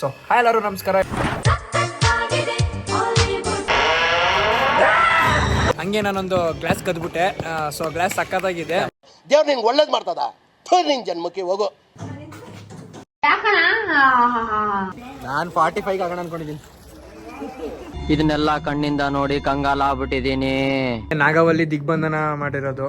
So hi ಎಲ್ಲರೂ ನಮಸ್ಕಾರ. ಹಂಗೆ ನಾನೊಂದು ಗ್ಲಾಸ್ ಕದ್ಬಿಟ್ಟೆ. ಸೊ ಗ್ಲಾಸ್ ಸಕ್ಕತ್ತಾಗಿದೆ. ದೇವ್ರು ನಿಂಗೆ ಒಳ್ಳೇದ್ ಮಾಡ್ತದ? ಥು ನಿನ್ ಜನ್ಮಕ್ಕೆ ಹೋಗು. ನಾನು ಫಾರ್ಟಿ ಫೈವ್ ಆಗೋಣ ಅನ್ಕೊಂಡಿದ್ದೀನಿ ಇದನ್ನೆಲ್ಲ ಕಣ್ಣಿಂದ ನೋಡಿ ಕಂಗಾಲ ಆಗ್ಬಿಟ್ಟಿದೀನಿ ನಾಗವಲ್ಲಿ ದಿಗ್ಬಂಧನ ಮಾಡಿರೋದು.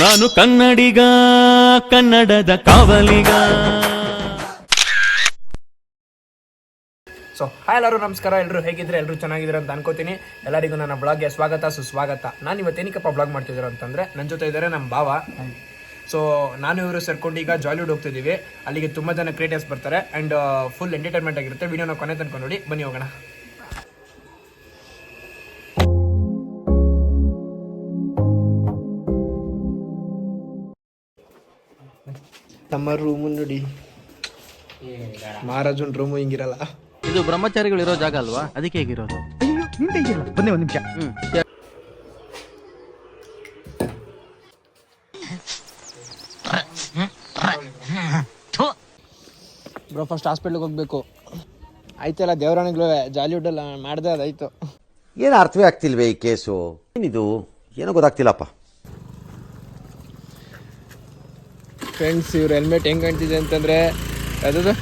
ನಾನು ಕನ್ನಡಿಗ, ಕನ್ನಡದ ಕಾವಲಿಗ. ಸೊ ಹಾಯ್ ಎಲ್ಲರೂ, ನಮಸ್ಕಾರ. ಎಲ್ಲರೂ ಹೇಗಿದ್ರೆ ಎಲ್ಲರೂ ಚೆನ್ನಾಗಿದ್ರೆ ಅಂತ ಅನ್ಕೋತೀನಿ. ಎಲ್ಲರಿಗೂ ನನ್ನ ಬ್ಲಾಗ್ಗೆ ಸ್ವಾಗತ, ಸುಸ್ವಾಗತ. ನಾನು ಇವತ್ತು ಬ್ಲಾಗ್ ಮಾಡ್ತಿದ್ರು ಅಂತಂದ್ರೆ ನನ್ನ ಜೊತೆ ಇದ್ದಾರೆ ನಮ್ಮ ಭಾವ. ಸೊ ನಾನು ಇವರು ಸೇರ್ಕೊಂಡು ಈಗ ಜಾಲಿವುಡ್ ಹೋಗ್ತಿದ್ದೀವಿ. ಅಲ್ಲಿಗೆ ತುಂಬ ಜನ ಕ್ರಿಯೇಟರ್ಸ್ ಬರ್ತಾರೆ. ಆ್ಯಂಡ್ ಫುಲ್ ಎಂಟರ್ಟೈನ್ಮೆಂಟ್ ಆಗಿರುತ್ತೆ. ವಿಡಿಯೋನ ಕೊನೆ ತನಕ ನೋಡಿ. ಬನ್ನಿ ಹೋಗೋಣ. ತಮ್ಮ ರೂಮು ನೋಡಿ. ಮಹಾರಾಜನ್ ರೂಮು ಹಿಂಗಿರಲ್ಲ. ಇದು ಬ್ರಹ್ಮಚಾರಿಗಳು ಇರೋ ಜಾಗ ಅಲ್ವಾ? ಅದಕ್ಕೆ ಹೇಗಿರೋದು. ಬನ್ನಿ ಒಂದು ನಿಮಿಷ. ಹ್ಮ್. ಬ್ರೋ ಫಸ್ಟ್ ಹಾಸ್ಪಿಟ್ಲಿಗೆ ಹೋಗ್ಬೇಕು. ಆಯ್ತಲ್ಲ ದೇವರಾಣಿಗಳು ಜಾಲಿವುಡ್ಡಲ್ಲ ಮಾಡ್ದೆ ಅದಾಯ್ತು. ಏನು ಅರ್ಥವೇ ಆಗ್ತಿಲ್ವೇ ಈ ಕೇಸು? ಏನಿದು? ಏನೋ ಗೊತ್ತಾಗ್ತಿಲ್ಲಪ್ಪ. ಫ್ರೆಂಡ್ಸ್ ಇವ್ರ ಹೆಲ್ಮೆಟ್ ಹೆಂಗ್ ಕಾಣ್ತಿದೆ ಅಂತಂದ್ರೆ ಅದದು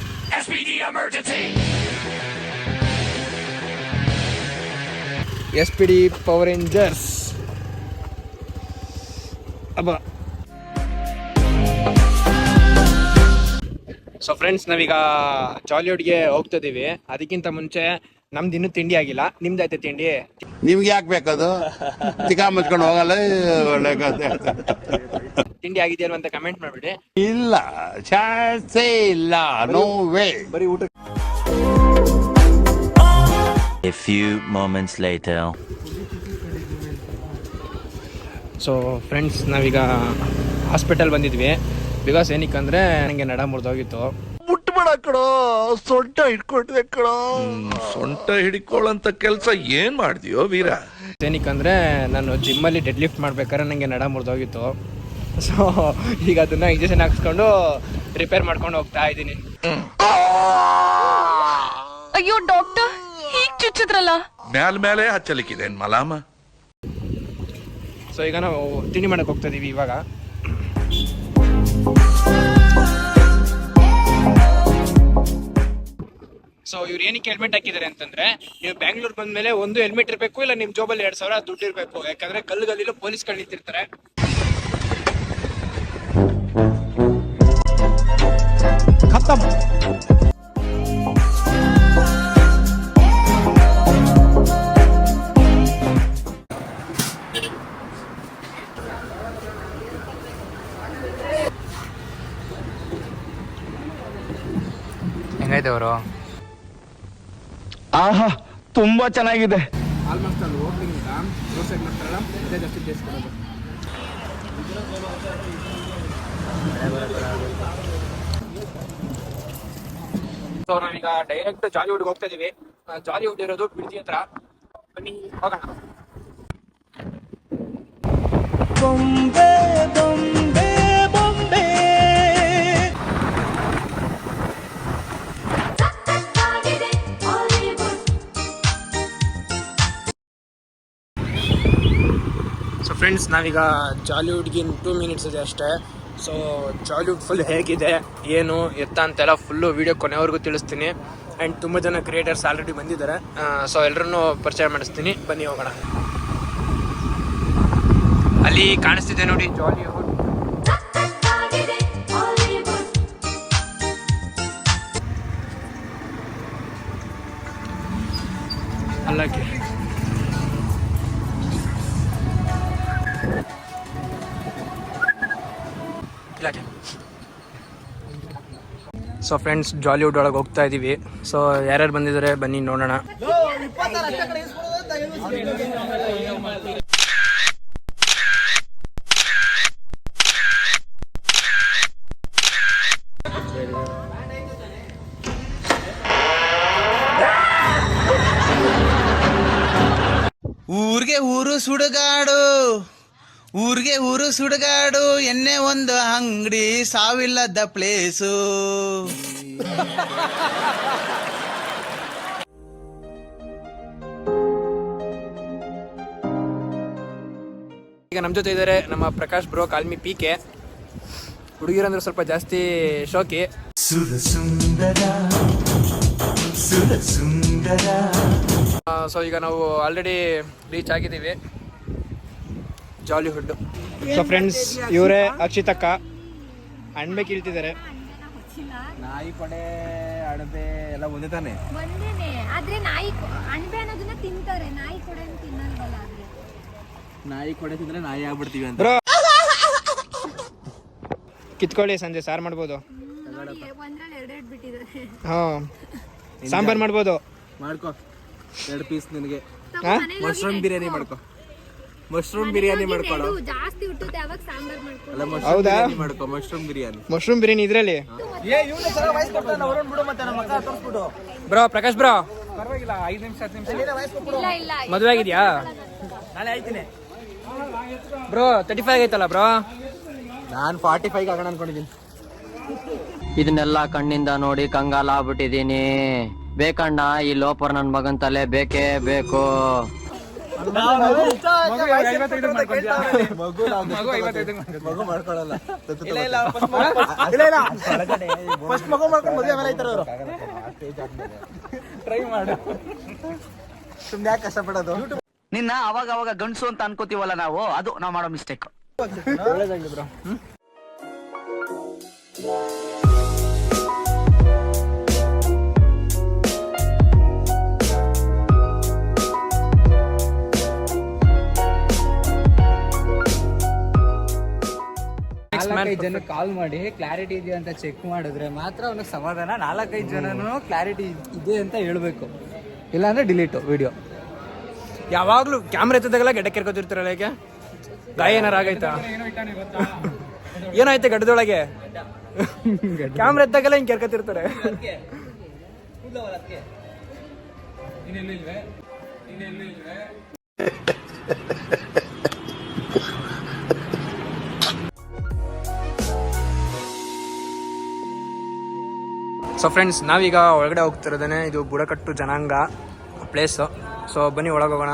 S P D power rangers ಅಬ್ಬ. ಸೊ ಫ್ರೆಂಡ್ಸ್ ನಾವೀಗ ಜಾಲಿವುಡ್ಗೆ ಹೋಗ್ತಿದ್ದೀವಿ ಅದಕ್ಕಿಂತ ಮುಂಚೆ ನಮ್ದು ಇನ್ನೂ ತಿಂಡಿ ಆಗಿಲ್ಲ. ನಿಮ್ದಾಯ್ತು ತಿಂಡಿ? ನಿಮ್ಗೆ ಯಾಕೆ ಬೇಕದು? ತಿಕಾ ಮುಚ್ಕೊಂಡು ಹೋಗಲ್ಲ ಒಳ್ಳೆ ಕಥೆ. ತಿಂಡಿ ಆಗಿದೆಯಲ್ಲ ಅಂತ ಕಮೆಂಟ್ ಮಾಡ್ಬಿಡಿ. ಇಲ್ಲ ಚಾನ್ಸೇ ಇಲ್ಲ ನೋ ವೇ ಬರೀ ಊಟ A few moments later. So friends ನಾವೀಗ ಹಾಸ್ಪಿಟಲ್ ಬಂದಿದ್ವಿ. ಬಿಕಾಸ್ ಏನಕ್ಕಂದ್ರೆ ನನಗೆ ನಡ ಮುರಿದೋಗಿತ್ತು. ಕಣೋ. ಸೊಂಟ ಹಿಡ್ಕೊಂಡಿದೆ ಕಣೋ. ಸೊಂಟ ಹಿಡ್ಕೊಳ್ಳಂತ ಕೆಲಸ ಏನ್ ಮಾಡ್ತೀಯೋ ವೀರ? ಏನಕ್ಕಂದ್ರೆ ನಾನು ಜಿಮ್ಮಲ್ಲಿ ಡೆಡ್ ಲಿಫ್ಟ್ ಮಾಡ್ಬೇಕಾದ್ರೆ ನನಗೆ ನಡ ಮುರಿದೋಗಿತ್ತು. ಸೊ ಈಗ ಅದನ್ನ ಇಂಜೆಕ್ಷನ್ ಹಾಕ್ಸ್ಕೊಂಡು ರಿಪೇರ್ ಮಾಡ್ಕೊಂಡು ಹೋಗ್ತಾ ಇದ್ದೀನಿ. ಅಯ್ಯೋ ಡಾಕ್ಟರ್ ಹೀಗ್ ಚುಚ್ಚಿದ್ರಲ್ಲ? ಮ್ಯಾಲ್ ಮೇಲೆ ಹಚ್ಚಲಿಕ್ಕಿದೆ ಮಲಾಮ? ಸೊ ಈಗ ನಾವು ತಿಂಡಿ ಮಾಡಕ್ ಹೋಗ್ತಾ ಇದೀವಿ ಇವಾಗ. ಸೊ ಇವ್ರು ಏನಕ್ಕೆ ಹೆಲ್ಮೆಟ್ ಹಾಕಿದ್ದಾರೆ ಅಂತಂದ್ರೆ ನೀವು ಬ್ಯಾಂಗ್ಳೂರ್ ಬಂದ್ಮೇಲೆ ಒಂದು ಹೆಲ್ಮೆಟ್ ಇರಬೇಕು ಇಲ್ಲ ನಿಮ್ ಜೋಬಲ್ಲಿ ಎರಡ್ ಸಾವಿರ ದುಡ್ಡು ಇರಬೇಕು. ಯಾಕಂದ್ರೆ ಕಲ್ಲು ಗಲ್ಲಿಲು ಪೊಲೀಸ್ಗಳು ನಿಂತಿರ್ತಾರೆ. ಹೆಂಗೈತೆ ಅವರು? ಆಹಾ ತುಂಬಾ ಚೆನ್ನಾಗಿದೆ. ಆಲ್ಮೋಸ್ಟ್ ಅಲ್ಲಿ ಹೋಗ್ಲಿಂದ ರೋಡ್ ಸೈಡ್ ಮಾಡ್ತಾರಲ್ಲ ಅದೇ ಜಾಸ್ತಿ ಟೇಸ್ಟ್ ಕೊಡೋದು. ಸೊ ನಾವೀಗ ಡೈರೆಕ್ಟ್ ಜಾಲಿವುಡ್ಗೆ ಹೋಗ್ತಾ ಇದೀವಿ. ಜಾಲಿವುಡ್ ಇರೋದು ಬಿಡ್ತಿ ಹತ್ರ. ಬನ್ನಿ ಹೋಗೋಣ. ಫ್ರೆಂಡ್ಸ್ ನಾವೀಗ ಜಾಲಿವುಡ್ಗೆ ಟೂ ಮಿನಿಟ್ಸ್ ಇದೆ ಅಷ್ಟೇ. ಸೊ ಜಾಲಿವುಡ್ ಫುಲ್ ಹೇಗಿದೆ, ಏನು, ಎತ್ತ ಅಂತೆಲ್ಲ ಫುಲ್ಲು ವೀಡಿಯೋ ಕೊನೆವರೆಗೂ ತಿಳಿಸ್ತೀನಿ. ಆ್ಯಂಡ್ ತುಂಬ ಜನ ಕ್ರಿಯೇಟರ್ಸ್ ಆಲ್ರೆಡಿ ಬಂದಿದ್ದಾರೆ. ಸೊ ಎಲ್ಲರನ್ನೂ ಪರಿಚಯ ಮಾಡಿಸ್ತೀನಿ. ಬನ್ನಿ ಹೋಗೋಣ. ಅಲ್ಲಿ ಕಾಣಿಸ್ತಿದೆ ನೋಡಿ ಜಾಲಿವುಡ್ ಸೊ ಫ್ರೆಂಡ್ಸ್ ಜಾಲಿವುಡ್ ಒಳಗೆ ಹೋಗ್ತಾ ಇದೀವಿ. ಸೊ ಯಾರ್ಯಾರು ಬಂದಿದ್ದಾರೆ ಬನ್ನಿ ನೋಡೋಣ. ಊರಿಗೆ ಊರು ಸುಡುಗಾಡು. ಊರ್ಗೆ ಊರು ಸುಡಗಾಡು ಎಣ್ಣೆ ಒಂದು ಅಂಗಡಿ ಸಾವಿಲ್ಲದ ಪ್ಲೇಸು ಈಗ ನಮ್ಮ ಜೊತೆ ಇದ್ದಾರೆ ನಮ್ಮ Prakash bro call me P K ಹುಡುಗಿರಂದ್ರೆ ಸ್ವಲ್ಪ ಜಾಸ್ತಿ ಶೋಕಿ. ಸುರ ಸುಂದರ ಸುರ ಸುಂದರ ಸೊ ಈಗ ನಾವು ಆಲ್ರೆಡಿ ರೀಚ್ ಆಗಿದ್ದೀವಿ. ಜಾಲಿಹುಡ್. ಸೊ ಫ್ರೆಂಡ್ಸ್ ಇವರೇ ಅಕ್ಷಿತಕ್ಕ. ಅಣ್ಬೆ ಕೀಳ್ತಿದ್ದಾರೆ ನಾಯಿ ಪಡೆ ಅಣಬೆ ಎಲ್ಲ ಒಂದೇ ತಾನೆ? ಒಂದೇನೆ. ಆದ್ರೆ ನಾಯಿ ಕೊ- ಅಣಬೆ ಅನ್ನೋದನ್ನ ತಿಂತಾರೆ. ನಾಯಿ ಕೊಡೆ ತಿನ್ನಲ್ವಲ್ಲ ಆದ್ರೆ. ನಾಯಿ ಕೊಡೆ ತಿಂದ್ರೆ ನಾಯಿ ಆಗ್ಬಿಡ್ತೀವಿ ಅಂತ. ಕಿತ್ಕೊಳ್ಳಿ ಸಂಜೆ ಸಾರು ಮಾಡ್ಬೋದು. ಹಾ ಸಾಂಬಾರ್ ಮಾಡ್ಬೋದು. ಮಾಡ್ಕೋ. ಎರಡು ಪೀಸ್ ನಿನಗೆ. ಮಶ್ರೂಮ್ ಬಿರಿಯಾನಿ ಮಾಡ್ಕೋ. ಮಶ್ರೂಮ್ ಬಿರಿಯಾನಿ ಮಾಡ್ಕೊಳ್ಳೋ ಜಾಸ್ತಿ ಹುಟ್ಟುತ್ತೆ ಅವಾಗ ಸಾಂಬಾರ್ ಮಾಡ್ಕೊಂಡು ಅಲ್ಲ ಮಶ್ರೂಮ್ ಹೌದಾ? ಬಿರಿಯಾನಿ ಮಾಡ್ಕೋ ಮಶ್ರೂಮ್ ಬಿರಿಯಾನಿ. ಮಶ್ರೂಮ್ ಬಿರಿಯಾನಿ ಇದ್ರಲ್ಲಿ? Bro Prakash bro. ಇಲ್ಲ ಇಲ್ಲ ಮದುವೆ ಆಗಿದ್ಯಾ ಬ್ರೋ ತರ್ಟಿ ಫೈವ್ ಆಗೈತಲ್ಲ ಬ್ರೋ? ನಾನು ಫಾರ್ಟಿ ಫೈವ್ ಆಗೋಣ ಅನ್ಕೊಂಡಿದ್ದೀನಿ. ಇದನ್ನೆಲ್ಲ ಕಣ್ಣಿಂದ ನೋಡಿ ಕಂಗಾಲ ಆಗ್ಬಿಟ್ಟಿದೀನಿ ಬೇಕಣ್ಣ ಈ ಲೋಪರ್ ನನ್ ಮಗನ್ ತಲೆ ಬೇಕೇ ಬೇಕು. ಮಗು ಮಾಡ್ಕೊಳಲ್ಲ. ಫಸ್ಟ್ ಮಗು. ಮಾಡ್ಕೊಂಡು ಮದುವೆ ಐತಾರ ಅವರು ಟ್ರೈ ಮಾಡು. ಸುಮ್ನೆ ಯಾಕೆ ಕಷ್ಟಪಡೋದು? ನಿನ್ನ ಅವಾಗ ಅವಾಗ ಗಂಡಸು ಅಂತ ಅನ್ಕೋತೀವಲ್ಲ ನಾವು ಅದು ನಾವು ಮಾಡೋ ಮಿಸ್ಟೇಕ್ ಒಳ್ಳೇದಾಗ್ಲಿ ಬ್ರೋ. ನಾಲ್ಕೈದು ಜನ ಕಾಲ್ ಮಾಡಿ ಕ್ಲಾರಿಟಿ ಇದೆಯಾ? ಅಂತ ಚೆಕ್ ಮಾಡಿದ್ರೆ ಮಾತ್ರ ಅವನಿಗೆ ಸಮಾಧಾನ. ನಾಲ್ಕೈದು ಜನನು ಕ್ಲಾರಿಟಿ ಇದೆ ಅಂತ ಹೇಳ್ಬೇಕು. ಇಲ್ಲಾಂದ್ರೆ ಡಿಲೀಟು ವಿಡಿಯೋ ಯಾವಾಗ್ಲೂ ಕ್ಯಾಮ್ರಾ ಎತ್ತದಾಗೆಲ್ಲ ಗೆಡ್ಡೆ ಕೆರ್ಕೋತಿರ್ತಾರಲ್ಲ ಯಾಕೆ ಗಾಯ ಏನಾರ ಆಗೈತಾ? ಏನಾಯ್ತು ಗಡ್ಡದೊಳಗೆ? ಕ್ಯಾಮ್ರಾ ಎತ್ತಾಗೆಲ್ಲ ಹಿಂಗೆ ಕೆರ್ಕೋತಿರ್ತಾರೆ. ಸೊ ಫ್ರೆಂಡ್ಸ್ ನಾವೀಗ ಒಳಗಡೆ ಹೋಗ್ತಿರೋದೇನೆ ಇದು ಬುಡಕಟ್ಟು ಜನಾಂಗ ಪ್ಲೇಸು ಸೊ ಬನ್ನಿ ಒಳಗೆ ಹೋಗೋಣ.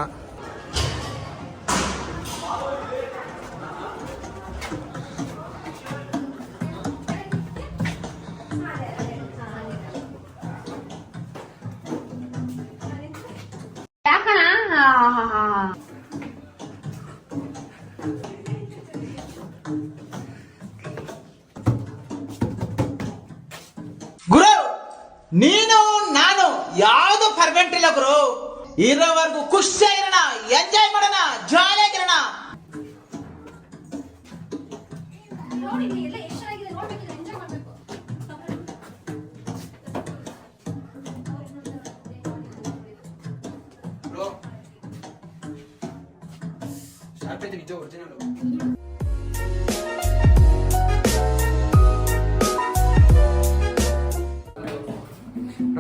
ನೀನು ನಾನು ಯಾವುದು ಪರ್ಮನೆಂಟ್ ಇಲ್ಲ ಗುರು. ಇರೋವರೆಗೂ ಖುಷಿಯಾಗಿರೋಣ ಎಂಜಾಯ್ ಮಾಡೋಣ ಜಾಲಿಯಾಗಿರೋಣ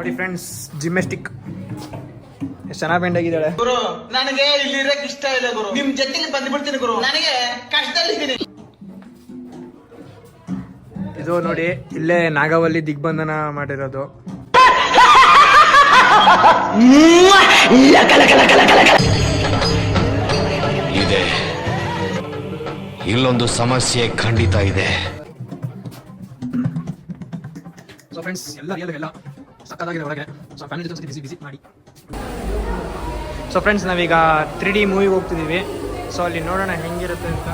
ನೋಡಿ ಫ್ರೆಂಡ್ಸ್ ಜಿಮ್ನಾಸ್ಟಿಕ್ ಎಷ್ಟು ಚೆನ್ನಾಗಿ ಬೆಂಡ್ ಆಗಿದ್ದಾಳೆ. ಗುರು ನನಗೆ ಇಲ್ಲಿ ಇರಕ್ಕೆ ಇಷ್ಟ ಇಲ್ಲ ಗುರು. ನಿಮ್ ಜೊತೆಗೆ ಬಂದ್ಬಿಡ್ತೀನಿ ಗುರು. ನನಗೆ ಕಷ್ಟದಲ್ಲಿದ್ದೀನಿ ಇದು ನೋಡಿ ಇಲ್ಲೇ ನಾಗವಲ್ಲಿ ದಿಗ್ಬಂಧನ ಮಾಡಿರೋದು. ಇದೆ. ಇಲ್ಲೊಂದು ಸಮಸ್ಯೆ ಖಂಡಿತ ಇದೆ. ಸೊ ಫ್ರೆಂಡ್ಸ್ ಎಲ್ಲ ಎಲ್ಲ ಎಲ್ಲ. ಸಕ್ಕತ್ತಾಗಿದೆ ಒಳಗೆ. ಸೊ ಫ್ಯಾಮಿಲಿ ಜೊತೆ ಬಿಸಿ ವಿಸಿಟ್ ಮಾಡಿ. ಸೊ ಫ್ರೆಂಡ್ಸ್ ನಾವೀಗ ತ್ರೀ ಡಿ ಮೂವಿಗೆ ಹೋಗ್ತಿದ್ದೀವಿ. ಸೊ ಅಲ್ಲಿ ನೋಡೋಣ ಹೆಂಗಿರುತ್ತೆ ಅಂತ.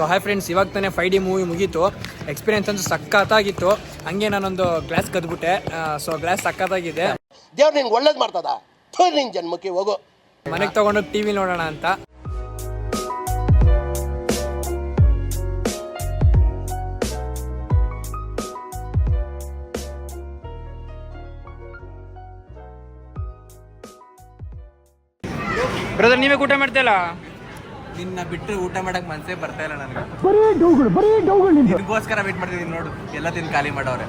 ಸೊ ಹಾಯ್ ಫ್ರೆಂಡ್ಸ್ ಇವಾಗ ತಾನೇ ಫೈ ಡಿ ಮೂವಿ ಮುಗೀತು. ಎಕ್ಸ್ಪೀರಿಯನ್ಸ್ ಅಂತೂ ಸಕ್ಕತ್ತಾಗಿತ್ತು ಹಂಗೆ ನಾನೊಂದು ಗ್ಲಾಸ್ ಕದ್ಬಿಟ್ಟೆ. ಸೊ ಗ್ಲಾಸ್ ಸಕ್ಕತ್ತಾಗಿದೆ ದೇವ್ರು ನಿನ್ಗೆ ಒಳ್ಳೇದು ಮಾಡ್ತದ? ನಿನ್ ಜನ್ಮಕ್ಕೆ ಹೋಗು. ಮನೆಗೆ ತಗೊಂಡು ಟಿ ವಿ ನೋಡೋಣ ಅಂತ. ಬ್ರದರ್ ನೀವೇ ಊಟ ಮಾಡ್ತಿಲ್ಲ ನಿನ್ನ ಬಿಟ್ಟರೆ ಊಟ ಮಾಡಕ್ ಮನ್ಸೇ ಬರ್ತಾ ಇಲ್ಲ ನನಗೆ. ನಿನ್ಗೋಸ್ಕರ ವೇಟ್ ಮಾಡ್ತಿದ್ದೀನಿ ನೋಡು ಎಲ್ಲ ತಿಂದು ಖಾಲಿ ಮಾಡೋರೆ.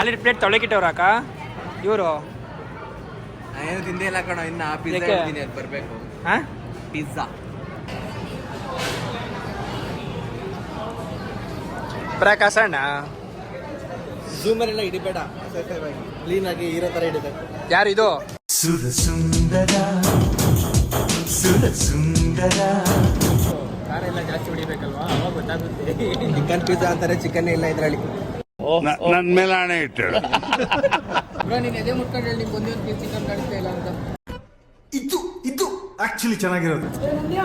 ಅಲ್ಲಿ ಪ್ಲೇಟ್ ತೊಳಗಿಟ್ಟವ್ರ ಅಕ್ಕ? ಇವರು? ಏನು ತಿಂದೇ ಇಲ್ಲ ಕಣ ಇನ್ನ ಪಿಜ್ಜಾ? ಹೇಳ್ತೀನಿ ಅದು ಬರಬೇಕು. ಹಾ ಪಿಜ್ಜಾ ಪ್ರಕಾಶಣ್ಣ ಝೂಮರೆಲ್ಲ ಹಿಡಿಬೇಡ ಕ್ಲೀನ್ ಆಗಿ ಇರೋ ಥರ ಹಿಡಿಬೇಕು. ಯಾರು ಇದು? ಸುರ ಸುಂದರ ಸುರ ಸುಂದರ ಜಾಸ್ತಿ ಹೊಡಿಬೇಕಲ್ವಾ? ಅವಾಗ ಗೊತ್ತಾಗುತ್ತೆ. ಚಿಕನ್ ಪಿಜ್ಜಾ ಅಂತಾರೆ ಚಿಕನ್ ಇಲ್ಲ ಇದರಲ್ಲಿ. ನನ್ ಮೇಲೆ ಹಣೆ ಇಟ್ಟು ಬ್ರೋ ನೀನು ಎದೆ ಮುಟ್ಕೊಂಡು ಹೇಳಿ ನಿಮ್ಗೆ ಒಂದೇ ಒಂದು ಪೀಸ್ ಚಿಕನ್ ಕಾಣಿಸ್ತಾ ಇಲ್ಲ ಅಂತ. ಇದು ಇದು ಆಕ್ಚುಲಿ ಚೆನ್ನಾಗಿರೋದು.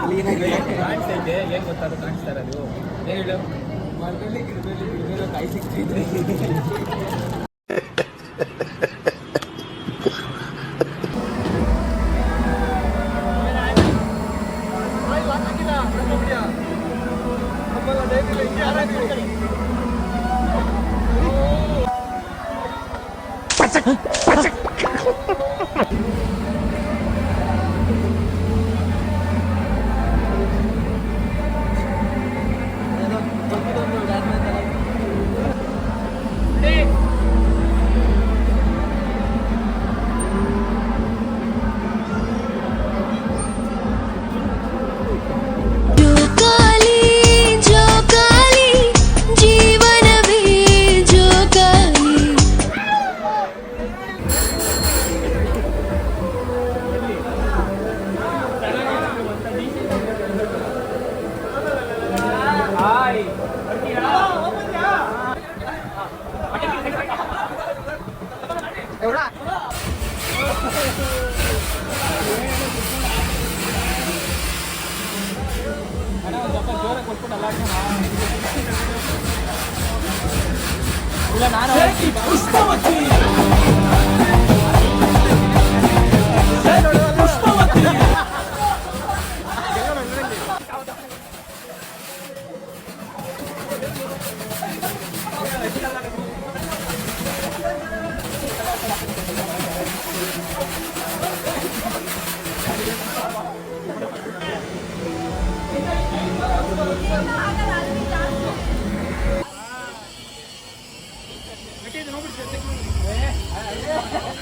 ಕ್ಲೀನಾಗಿ ಕಾಣಿಸ್ತೈತೆ ಏನು ಗೊತ್ತಾದ್ರು ಕಾಣಿಸ್ತಾ ಇರೋದು? ಏನು ಹೇಳು? ಮರದಲ್ಲಿ ಗಿಡದಲ್ಲಿ ಗಿಡದಲ್ಲಿ ಕಾಯಿ ಸಿಗ್ತಿದ್ರೆ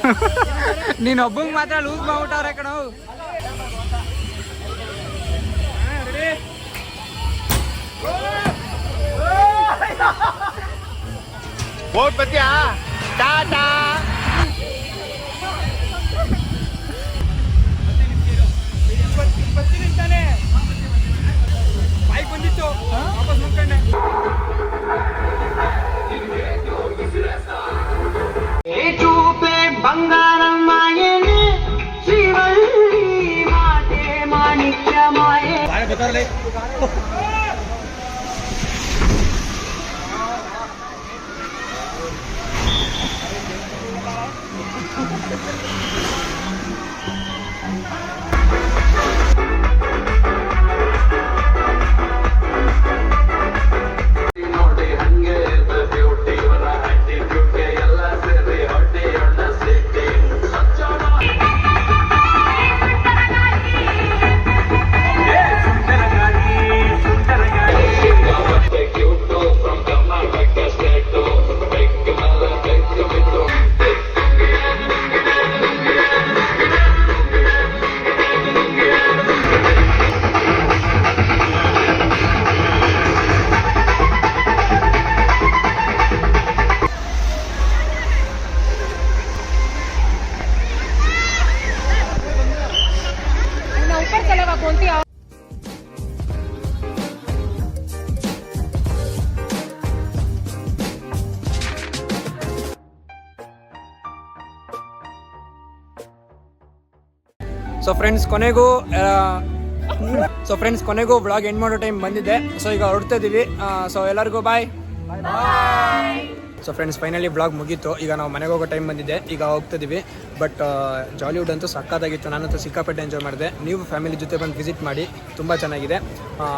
ನೀನು ಒಬ್ಬ ಮಾತ್ರ ಲೂಸ್ ಮಾಡ್ಬಿಟ್ಟವ್ರೆ ಕಣೋ. ಬೈಕ್ ಬಂದಿತ್ತು ವಾಪಸ್ banda ಸೊ ಫ್ರೆಂಡ್ಸ್ ಕೊನೆಗೂ ಸೊ ಫ್ರೆಂಡ್ಸ್ ಕೊನೆಗೂ ಬ್ಲಾಗ್ ಎಂಡ್ ಮಾಡೋ ಟೈಮ್ ಬಂದಿದೆ. ಸೊ ಈಗ ಹೊರಡ್ತಾ ಇದೀವಿ. ಸೊ ಎಲ್ಲರಿಗೂ bye so friends finally blog ಮುಗೀತು. ಈಗ ನಾವು ಮನೆಗೆ ಹೋಗೋ ಟೈಮ್ ಬಂದಿದೆ. ಈಗ ಹೋಗ್ತಿದ್ದೀವಿ ಬಟ್ ಜಾಲಿವುಡ್ ಅಂತೂ ಸಕ್ಕತ್ತಾಗಿತ್ತು ನಾನಂತೂ ಸಿಕ್ಕಾಪಟ್ಟೆ ಎಂಜಾಯ್ ಮಾಡಿದೆ. ನೀವು ಫ್ಯಾಮಿಲಿ ಜೊತೆ ಬಂದು ವಿಸಿಟ್ ಮಾಡಿ. ತುಂಬ ಚೆನ್ನಾಗಿದೆ.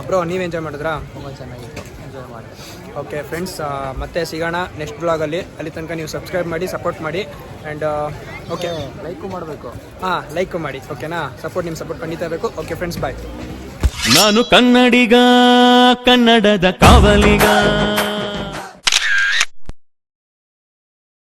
ಬ್ರೋ ನೀವು ಎಂಜಾಯ್ ಮಾಡಿದ್ರಾ? ತುಂಬ ಚೆನ್ನಾಗಿತ್ತು. ಎಂಜಾಯ್ ಮಾಡಿ ಓಕೆ ಫ್ರೆಂಡ್ಸ್ ಮತ್ತೆ ಸಿಗೋಣ ನೆಕ್ಸ್ಟ್ ಬ್ಲಾಗಲ್ಲಿ ಅಲ್ಲಿ. ತನಕ ನೀವು ಸಬ್ಸ್ಕ್ರೈಬ್ ಮಾಡಿ ಸಪೋರ್ಟ್ ಮಾಡಿ. ಆ್ಯಂಡ್ ಓಕೆ ಲೈಕು ಮಾಡಬೇಕು. ಹಾಂ ಲೈಕು ಮಾಡಿ ಓಕೆನಾ ಸಪೋರ್ಟ್ ನಿಮ್ಮ ಸಪೋರ್ಟ್ ಖಂಡಿತ ಇರಬೇಕು. ಓಕೆ ಫ್ರೆಂಡ್ಸ್ ಬಾಯ್ ನಾನು ಕನ್ನಡಿಗ ಕನ್ನಡದ ಕಾವಲಿಗ.